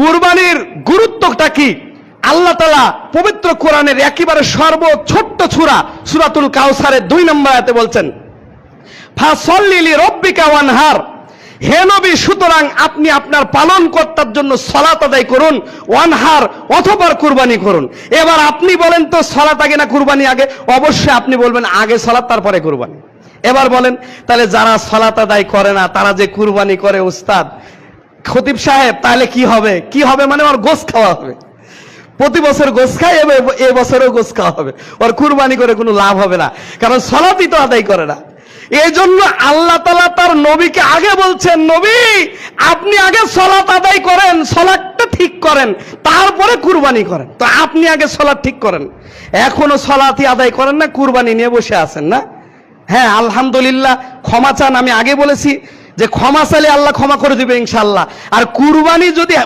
কুরবানির গুরুত্বটা কি? আল্লাহ তালা পবিত্র কোরআনের একেবারে সর্ব ছোট্ট ছুরা সুরাতুল কাউসারের দুই নম্বর আয়াতে বলছেন ফাসল্লিলি রব্বিকা ওয়ানহার। হে নবী, সুতরাং আপনি আপনার পালন কর্তার জন্য সলাত আদায় করুন, ওয়ানহার অথবা কুরবানি করুন। এবার আপনি বলেন তো, সলাত আগে না কুরবানি আগে? অবশ্যই আপনি বলবেন, আগে সলাত, তারপরে কুরবানি। এবার বলেন, তাহলে যারা সলাত আদায় করে না, তারা যে কুরবানি করে, উস্তাদ খতিব সাহেব, তাহলে কি হবে? কি হবে মানে ওর গোস খাওয়া হবে। প্রতি বছর গোস খায়, এ বছরও গোস খাওয়া হবে। ওর কুরবানি করে কোনো লাভ হবে না। কারণ সলাতই তো আদায় করে না। এই জন্য আল্লাহ তালা তার নবীকে আগে বলছেন, নবী, আপনি আগে সলাত আদায় করেন সলাটটা ঠিক করেন, তারপরে কুরবানি করেন। তো আপনি আগে সলাৎ ঠিক করেন। এখনও সলাতি আদায় করেন না, কুরবানি নিয়ে বসে আছেন না? হ্যাঁ আলহামদুলিল্লাহ, ক্ষমা চান, আমি আগে বলেছি। যে ক্ষমা চাইলে আল্লাহ ক্ষমা করে দিবে ইনশাল্লাহ আর কুরবানি যদি